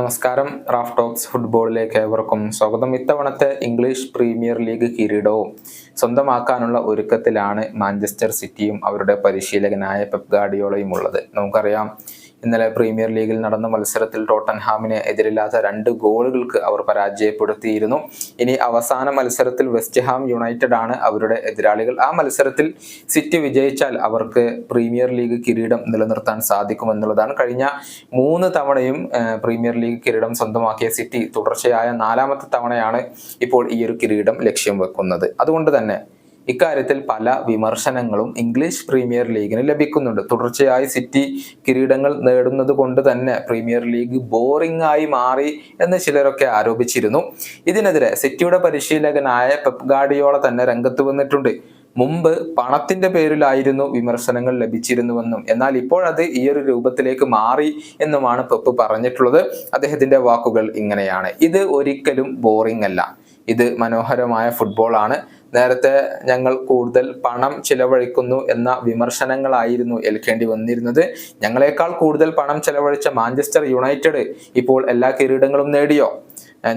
നമസ്കാരം Raf talks ഫുട്ബോളിലേക്ക് ഏവർക്കും സ്വാഗതം. ഇത്തവണത്തെ ഇംഗ്ലീഷ് പ്രീമിയർ ലീഗ് കിരീടവും സ്വന്തമാക്കാനുള്ള ഒരുക്കത്തിലാണ് മാഞ്ചസ്റ്റർ സിറ്റിയും അവരുടെ പരിശീലകനായ പെപ് ഗാർഡിയോളയും ഉള്ളത്. നമുക്കറിയാം ഇന്നലെ പ്രീമിയർ ലീഗിൽ നടന്ന മത്സരത്തിൽ ടോട്ടൻഹാമിനെ എതിരില്ലാത്ത രണ്ട് ഗോളുകൾക്ക് അവർ പരാജയപ്പെടുത്തിയിരുന്നു. ഇനി അവസാന മത്സരത്തിൽ വെസ്റ്റ് ഹാം യുണൈറ്റഡ് ആണ് അവരുടെ എതിരാളികൾ. ആ മത്സരത്തിൽ സിറ്റി വിജയിച്ചാൽ അവർക്ക് പ്രീമിയർ ലീഗ് കിരീടം നിലനിർത്താൻ സാധിക്കുമെന്നുള്ളതാണ്. കഴിഞ്ഞ മൂന്ന് തവണയും പ്രീമിയർ ലീഗ് കിരീടം സ്വന്തമാക്കിയ സിറ്റി തുടർച്ചയായ നാലാമത്തെ തവണയാണ് ഇപ്പോൾ ഈ ഒരു കിരീടം ലക്ഷ്യം വെക്കുന്നത്. അതുകൊണ്ട് തന്നെ ഇക്കാര്യത്തിൽ പല വിമർശനങ്ങളും ഇംഗ്ലീഷ് പ്രീമിയർ ലീഗിന് ലഭിക്കുന്നുണ്ട്. തുടർച്ചയായി സിറ്റി കിരീടങ്ങൾ നേടുന്നത് കൊണ്ട് തന്നെ പ്രീമിയർ ലീഗ് ബോറിംഗ് ആയി മാറി എന്ന് ചിലരൊക്കെ ആരോപിച്ചിരുന്നു. ഇതിനെതിരെ സിറ്റിയുടെ പരിശീലകനായ പെപ് ഗാർഡിയോള തന്നെ രംഗത്ത് വന്നിട്ടുണ്ട്. മുമ്പ് പണത്തിന്റെ പേരിലായിരുന്നു വിമർശനങ്ങൾ ലഭിച്ചിരുന്നുവെന്നും എന്നാൽ ഇപ്പോഴത് ഈ ഒരു രൂപത്തിലേക്ക് മാറി എന്നുമാണ് പെപ്പ് പറഞ്ഞിട്ടുള്ളത്. അദ്ദേഹത്തിന്റെ വാക്കുകൾ ഇങ്ങനെയാണ്. ഇത് ഒരിക്കലും ബോറിംഗ് അല്ല. ഇത് മനോഹരമായ ഫുട്ബോളാണ് നേരത്തെ ഞങ്ങൾ കൂടുതൽ പണം ചിലവഴിക്കുന്നു എന്ന വിമർശനങ്ങളായിരുന്നു ഏൽക്കേണ്ടി വന്നിരുന്നത്. ഞങ്ങളെക്കാൾ കൂടുതൽ പണം ചിലവഴിച്ച മാഞ്ചസ്റ്റർ യുണൈറ്റഡ് ഇപ്പോൾ എല്ലാ കിരീടങ്ങളും നേടിയോ?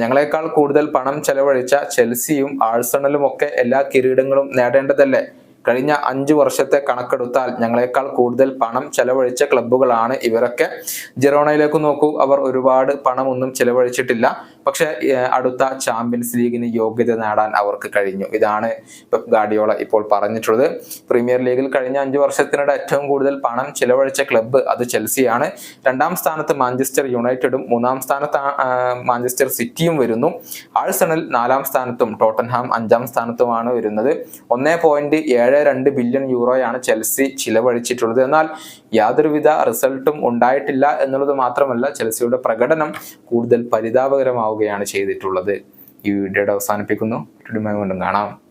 ഞങ്ങളെക്കാൾ കൂടുതൽ പണം ചെലവഴിച്ച ചെൽസിയും ആഴ്സണലും ഒക്കെ എല്ലാ കിരീടങ്ങളും നേടേണ്ടതല്ലേ? കഴിഞ്ഞ അഞ്ചു വർഷത്തെ കണക്കെടുത്താൽ ഞങ്ങളെക്കാൾ കൂടുതൽ പണം ചെലവഴിച്ച ക്ലബ്ബുകളാണ് ഇവരൊക്കെ. ജെറോണയിലേക്ക് നോക്കൂ അവർ ഒരുപാട് പണമൊന്നും ചെലവഴിച്ചിട്ടില്ല. പക്ഷെ അടുത്ത ചാമ്പ്യൻസ് ലീഗിന് യോഗ്യത നേടാൻ അവർക്ക് കഴിഞ്ഞു. ഇതാണ് പെപ് ഗാഡിയോള ഇപ്പോൾ പറഞ്ഞിട്ടുള്ളത്. പ്രീമിയർ ലീഗിൽ കഴിഞ്ഞ അഞ്ചു വർഷത്തിനിടെ ഏറ്റവും കൂടുതൽ പണം ചെലവഴിച്ച ക്ലബ്ബ് അത് ചെൽസിയാണ്. രണ്ടാം സ്ഥാനത്ത് മാഞ്ചസ്റ്റർ യുണൈറ്റഡും മൂന്നാം സ്ഥാനത്ത് മാഞ്ചസ്റ്റർ സിറ്റിയും വരുന്നു. ആഴ്സണൽ നാലാം സ്ഥാനത്തും ടോട്ടൻഹാം അഞ്ചാം സ്ഥാനത്തുമാണ് വരുന്നത്. ഒന്നേ പോയിന്റ് ഏഴ് രണ്ട് ബില്യൺ യൂറോയാണ് ചെൽസി ചിലവഴിച്ചിട്ടുള്ളത്. എന്നാൽ യാതൊരുവിധ റിസൾട്ടും ഉണ്ടായിട്ടില്ല എന്നുള്ളത് മാത്രമല്ല ചെൽസിയുടെ പ്രകടനം കൂടുതൽ പരിതാപകരമാവുകയാണ് ചെയ്തിട്ടുള്ളത്. ഈ വീഡിയോയുടെ അവസാനിപ്പിക്കുന്നു. കാണാം.